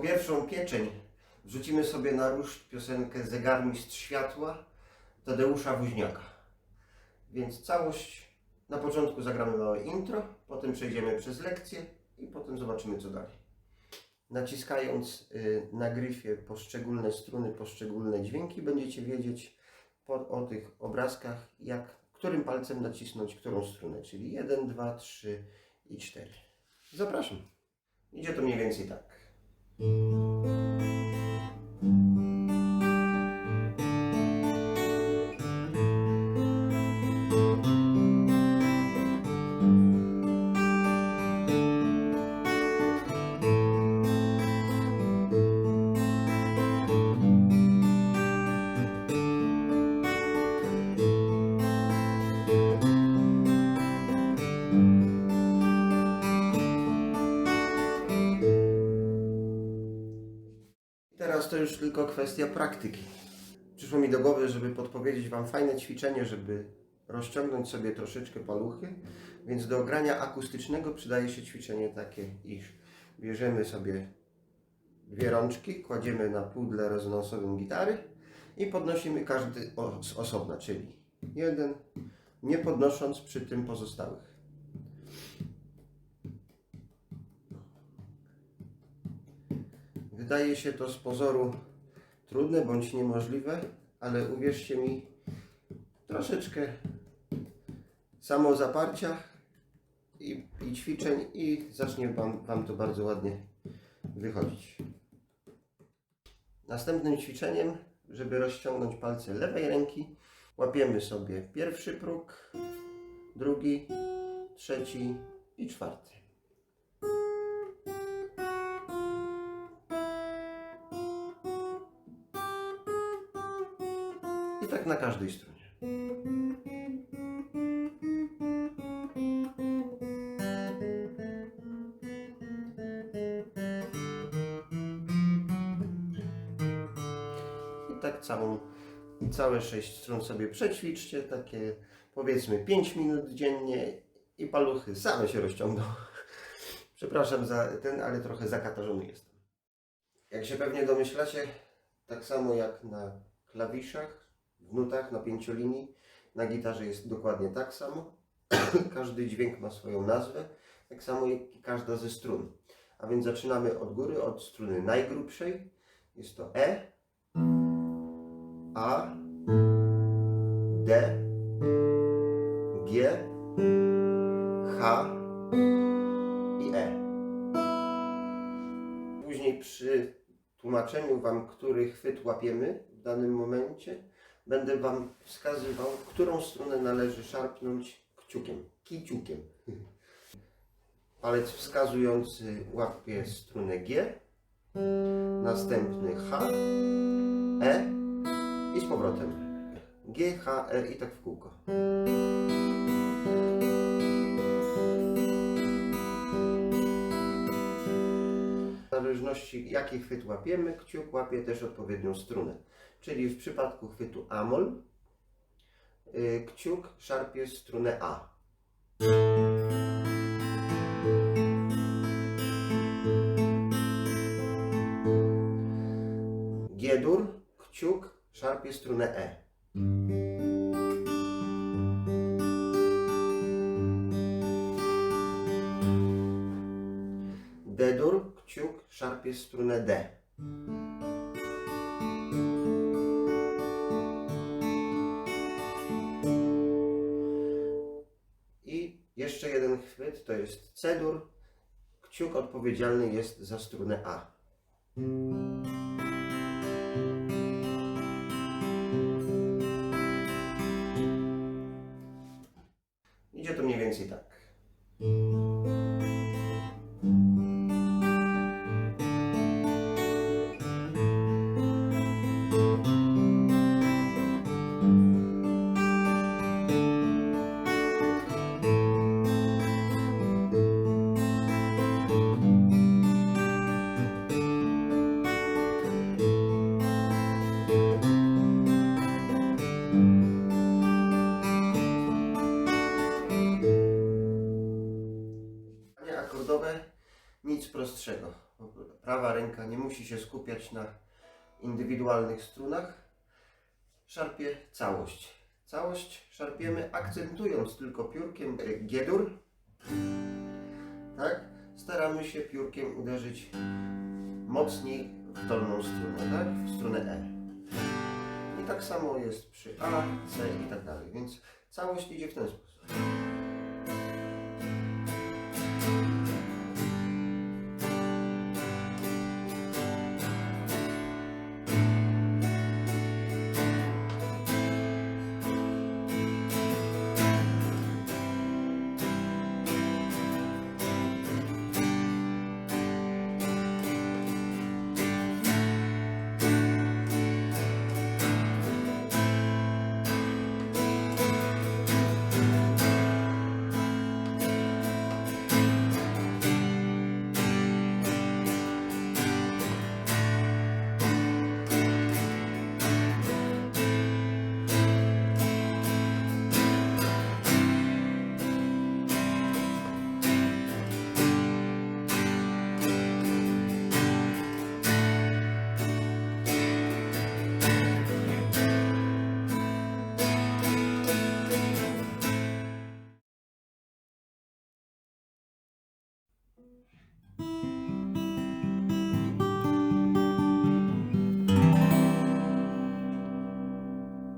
pierwszą pieczeń wrzucimy sobie na ruszt piosenkę Zegarmistrz Światła Tadeusza Woźniaka. Więc całość na początku zagramy małe intro, potem przejdziemy przez lekcję i potem zobaczymy co dalej. Naciskając y, na gryfie poszczególne struny, poszczególne dźwięki, będziecie wiedzieć po, o tych obrazkach, jak, którym palcem nacisnąć którą strunę, czyli 1, 2, 3 i 4. Zapraszam. Idzie to mniej więcej tak. Música Teraz to już tylko kwestia praktyki. Przyszło mi do głowy, żeby podpowiedzieć Wam fajne ćwiczenie, żeby rozciągnąć sobie troszeczkę paluchy, więc do grania akustycznego przydaje się ćwiczenie takie, iż bierzemy sobie dwie rączki, kładziemy na pudle rezonansowym gitary i podnosimy każdy z osobna, czyli jeden, nie podnosząc przy tym pozostałych. Wydaje się to z pozoru trudne bądź niemożliwe, ale uwierzcie mi, troszeczkę samozaparcia i, i ćwiczeń i zacznie wam, wam to bardzo ładnie wychodzić. Następnym ćwiczeniem, żeby rozciągnąć palce lewej ręki, łapiemy sobie pierwszy próg, drugi, trzeci i czwarty. Na każdej stronie. I tak całą, całe sześć stron sobie przećwiczcie, takie powiedzmy 5 minut dziennie i paluchy same się rozciągną. Przepraszam za ten, ale trochę zakatarzony jestem. Jak się pewnie domyślacie, tak samo jak na klawiszach, w nutach na pięciolinii, na gitarze jest dokładnie tak samo. Każdy dźwięk ma swoją nazwę, tak samo jak i każda ze strun. A więc zaczynamy od góry, od struny najgrubszej. Jest to E, A, D, G, H i E. Później przy tłumaczeniu Wam, który chwyt łapiemy w danym momencie, będę Wam wskazywał, którą stronę należy szarpnąć kciukiem, kiciukiem. Palec wskazujący łapie strunę G, następny H, E i z powrotem G, H, E i tak w kółko. W zależności jaki chwyt łapiemy, kciuk łapie też odpowiednią strunę. Czyli w przypadku chwytu Amol y, kciuk szarpie strunę A. G-dur, kciuk szarpie strunę E. D-dur, kciuk szarpie strunę D. chwyt to jest C-dur. Kciuk odpowiedzialny jest za strunę A. Idzie to mniej więcej tak. Prawa ręka nie musi się skupiać na indywidualnych strunach. Szarpie całość. Całość szarpiemy akcentując tylko piórkiem e, G-dur. Tak? Staramy się piórkiem uderzyć mocniej w dolną strunę, tak? W strunę E. I tak samo jest przy A, C i tak dalej. Więc całość idzie w ten sposób.